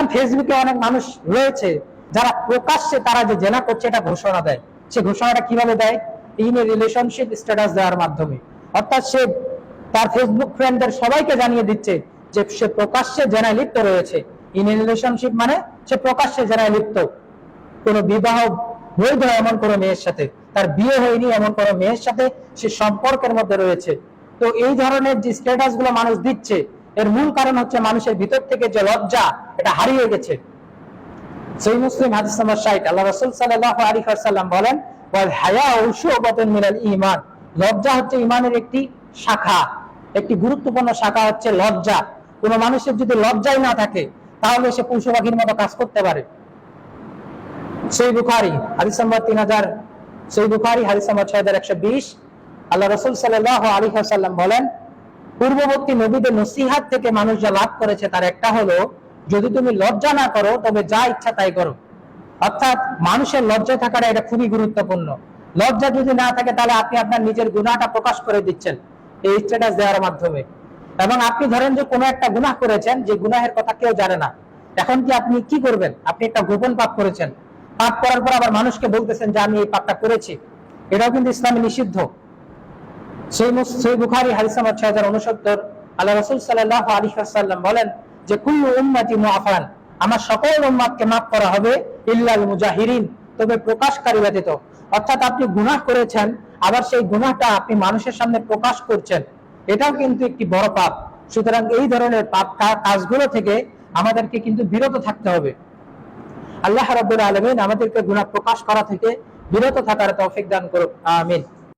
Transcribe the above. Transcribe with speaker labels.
Speaker 1: ফেসবুকে অনেক মানুষ রয়েছে যারা প্রকাশ্যে তারা যে জেনা করছে, এটা ঘোষণা দেয়। সে ঘোষণাটা কীভাবে দেয়? ইন এ রিলেশনশিপ স্ট্যাটাস দেওয়ার মাধ্যমে। অর্থাৎ সে তার ফেসবুক ফ্রেন্ডদের সবাইকে জানিয়ে দিচ্ছে যে সে প্রকাশ্যে জেনায় লিপ্ত রয়েছে। ইন এ রিলেশনশিপ মানে সে প্রকাশ্যে জেনায় লিপ্ত। কোনো বিবাহ বৈধ এমন কোনো মেয়ের সাথে, তার বিয়ে হয়নি এমন কোনো মেয়ের সাথে সে সম্পর্কের মধ্যে রয়েছে। তো এই ধরনের যে স্ট্যাটাসগুলো মানুষ দিচ্ছে এর মূল কারণ হচ্ছে মানুষের ভিতর থেকে যে লজ্জা, এটা হারিয়ে গেছে। সেই মুসলিম হাদিস নাম্বার আল্লাহ রসুল সাল্লাহ বলেন হায়া মিনাল ঈমান। লজ্জা হচ্ছে ইমানের একটি শাখা। একটি গুরুত্বপূর্ণ শাখা হচ্ছে লজ্জা। কোনো মানুষের যদি লজ্জাই না থাকে, তাহলে সে পশু পাখির মতো কাজ করতে পারে। সেই বুখারি, হাদিস নাম্বার তিন হাজার, সেই বুখারি, হাদিস ছয় হাজার একশো বিশ, আল্লাহ রসুল সাল্লাহ আলী বলেন পূর্ববর্তী নবীদের নসিহাত থেকে মানুষ যা লাভ করেছে তার একটা হলো, যদি তুমি লজ্জা না করো, তবে যা ইচ্ছা তাই করো। অর্থাৎ মানুষের লজ্জা থাকাটা এটা খুবই গুরুত্বপূর্ণ। লজ্জা যদি না থাকে, তাহলে আপনি আপনার নিজের গুণাটা প্রকাশ করে দিচ্ছেন এই স্ট্যাটাস দেওয়ার মাধ্যমে। এবং আপনি ধরেন যে কোনো একটা গুনাহ করেছেন, যে গুনাহের কথা কেউ জানে না। এখন কি আপনি কি করবেন? আপনি একটা গোপন পাপ করেছেন। পাপ করার পর আবার মানুষকে বলতেছেন যে, আমি এই পাপটা করেছি। এটাও কিন্তু ইসলামে নিষিদ্ধ। সেই সেই বুখারি ছয় হাজার উনসত্তর আল্লাহ রসুল আলী বলেন যে উম্মাতি মুআফান আমার সকল উম্মাদকে মাফ করা হবে, ইল্লাল মুজাহিরিন। তবে প্রকাশকারী ব্যতীত। অর্থাৎ আপনি গুনাহ করেছেন, আবার সেই গুনাহটা আপনি মানুষের সামনে প্রকাশ করছেন। এটাও কিন্তু একটি বড় পাপ। সুতরাং এই ধরনের পাপ কাজগুলো থেকে আমাদেরকে কিন্তু বিরত থাকতে হবে। আল্লাহ রাব্বুল আলামিন আমাদেরকে গুনাহ প্রকাশ করা থেকে বিরত থাকার তৌফিক দান করুক। আমিন।